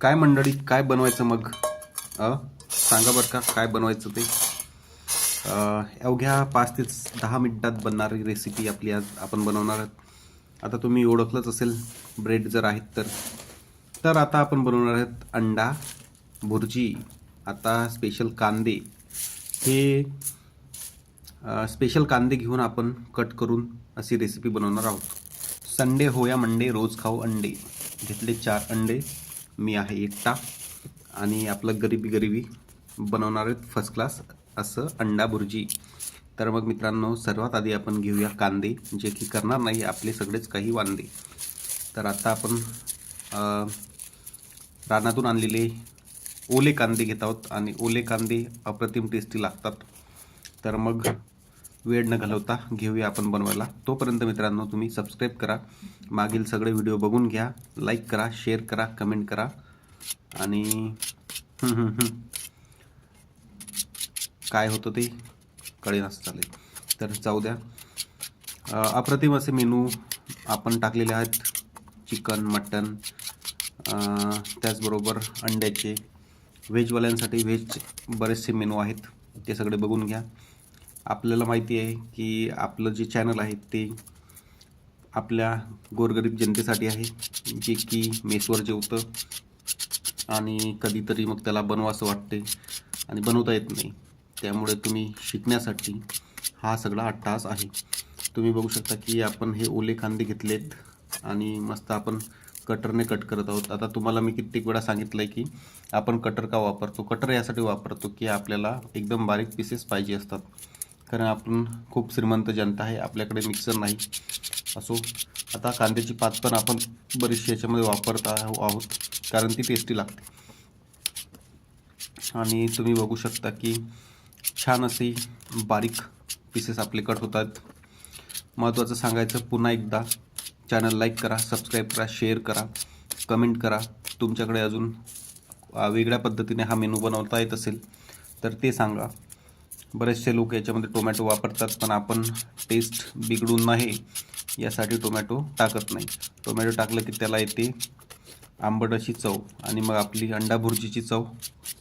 काय मंडळी काय बनवायचं मग? अ सांगा बरं का काय बनवायचं ते? अवघ्या पाच ते दहा मिनटात बनणारी रेसिपी आपली आज आपण बनवणार आहोत. आता तुम्ही ओळखलंच असेल ब्रेड जर आहेत तर. तर आता आपण बनवणार आहोत अंडा भुर्जी आता स्पेशल कांदे. हे स्पेशल कांदे घेऊन आपण कट करून अशी रेसिपी बनवणार आहोत. संडे हो या मंडे रोज खाऊ अंडे. घेतले चार अंडे. मी आहे एकटा आणि आपलं गरिबी गरिबी बनवणार आहेत फर्स्ट क्लास असं अंडा भुर्जी तर मग मित्रांनो सर्वात आधी आपण घेऊया कांदे जे की करणार नाही आपले सगळेच काही वांदे. तर आता आपण रानातून आणलेले ओले कांदे घेत आहोत आणि ओले कांदे अप्रतिम टेस्टी लागतात. तर मग वेळ न घालवता घेऊया आपण बनवायला. तोपर्यंत मित्रांनो तुम्ही सबस्क्राईब करा. मागील सगळे व्हिडिओ बघून घ्या. लाईक करा शेअर करा कमेंट करा. आणि काय होतं ते कळेनाच चालेल तर जाऊ द्या. अप्रतिम असे मेनू आपण टाकलेले आहेत. चिकन मटन त्याचबरोबर अंड्याचे. व्हेजवाल्यांसाठी व्हेज बरेचसे मेनू आहेत. ते सगळे बघून घ्या. आपल्याला माहिती आहे की आपलं जे चॅनल आहे ते आपल्या गोरगरीब जनतेसाठी आहे जे की मेसवर जेवतं आणि कधीतरी मग त्याला बनवासं वाटते आणि बनवता येत नाही. त्यामुळे तुम्ही शिकण्यासाठी हा सगळा अट्टास आहे. तुम्ही बघू शकता की आपण हे ओले कांदे घेतलेत आणि मस्त आपण कटरने कट करत आहोत. आता तुम्हाला मी कित्येक वेळा सांगितलं आहे की आपण कटर का वापरतो? कटर यासाठी वापरतो की आपल्याला एकदम बारीक पीसेस पाहिजे असतात. कारण आपण खूप श्रीमंत जनता आहे आपल्याकडे मिक्सर नाही. असो आता कांद्याची पात पण आपण बरीचशी याच्यामध्ये वापरत आहोत कारण ती टेस्टी लागते. आणि तुम्ही बघू शकता की छान असे बारीक पीसेस आपले कट होतात. महत्त्वाचं सांगायचं पुन्हा एकदा चॅनल लाईक करा सबस्क्राईब करा शेअर करा कमेंट करा. तुमच्याकडे अजून वेगळ्या पद्धतीने हा मेनू बनवता येत असेल तर ते सांगा. बरेचसे लोक याच्यामध्ये टोमॅटो वापरतात पण आपण टेस्ट बिघडून नाही यासाठी टोमॅटो टाकत नाही. टोमॅटो टाकलं की त्याला येते आंबट अशी चव आणि मग आपली अंडा भुर्जीची चव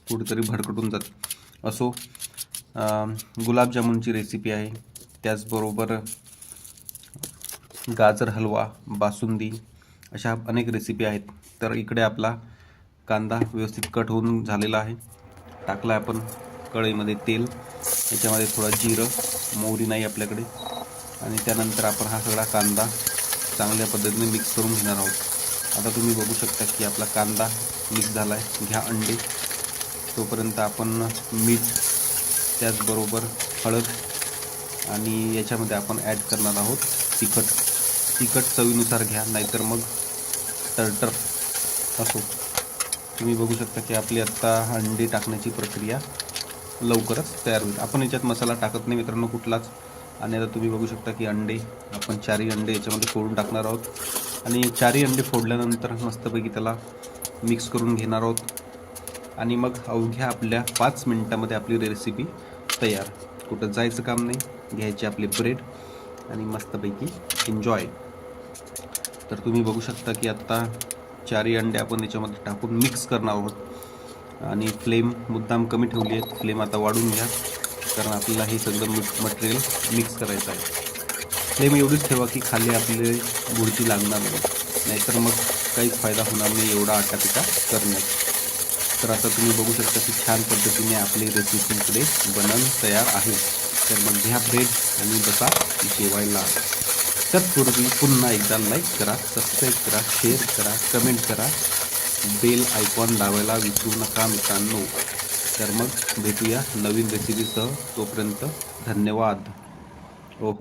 कुठेतरी भडकटून जाते. असो गुलाबजामुनची रेसिपी आहे. त्याचबरोबर गाजर हलवा बासुंदी अशा अनेक रेसिपी आहेत. तर इकडे आपला कांदा व्यवस्थित कट होऊन झालेला आहे. टाकला आपण कढईमध्ये तेल. याच्यामध्ये थोडा जिरं मोहरी नाही आपल्याकडे. आणि त्यानंतर आपण हा सगळा कांदा चांगल्या पद्धतीने मिक्स करून घेणार आहोत. आता तुम्ही बघू शकता की आपला कांदा मिक्स झाला आहे घ्या अंडे. तोपर्यंत आपण मीठ त्याचबरोबर हळद आणि याच्यामध्ये आपण ॲड करणार आहोत तिखट. तिखट चवीनुसार घ्या नाहीतर मग टरटर असो. तुम्ही बघू शकता की आपली आत्ता अंडी टाकण्याची प्रक्रिया लवकरच तयार होईल. आपण याच्यात मसाला टाकत नाही मित्रांनो कुठलाच. आणि आता तुम्ही बघू शकता की अंडे आपण चारही अंडे याच्यामध्ये फोडून टाकणार आहोत. आणि चारही अंडे फोडल्यानंतर मस्तपैकी त्याला मिक्स करून घेणार आहोत. आणि मग अवघ्या आपल्या पाच मिनटामध्ये आपली रेसिपी तयार. कुठं जायचं काम नाही घ्यायचे आपले ब्रेड आणि मस्तपैकी एन्जॉय तर तुम्ही बघू शकता की आत्ता चारही अंडे आपण याच्यामध्ये टाकून मिक्स करणार आहोत. आणि फ्लेम मुद्दाम कमी ठेवली आहे फ्लेम आता वाढून घ्या. कारण आपल्याला हे सगळं मटेरियल मिक्स करायचं आहे. फ्लेम एवढीच ठेवा की खाली आपले बुडची लागणार नाही. नाहीतर मग काहीच फायदा होणार नाही एवढा आटापिटा करण्यात. तर आता तुम्ही बघू शकता की छान पद्धतीने आपली रेसिपी इकडे बनवून तयार आहे. तर मग घ्या ब्रेड आणि बसा जेवायला. तत्पूर्वी पुन्हा एकदा लाईक करा सबस्क्राईब करा शेअर करा कमेंट करा. बेल आयकॉन दाबायला विसरू नका मित्रांनो. तर मग भेटूया नवीन रेसिपीसह तोपर्यंत धन्यवाद. ओके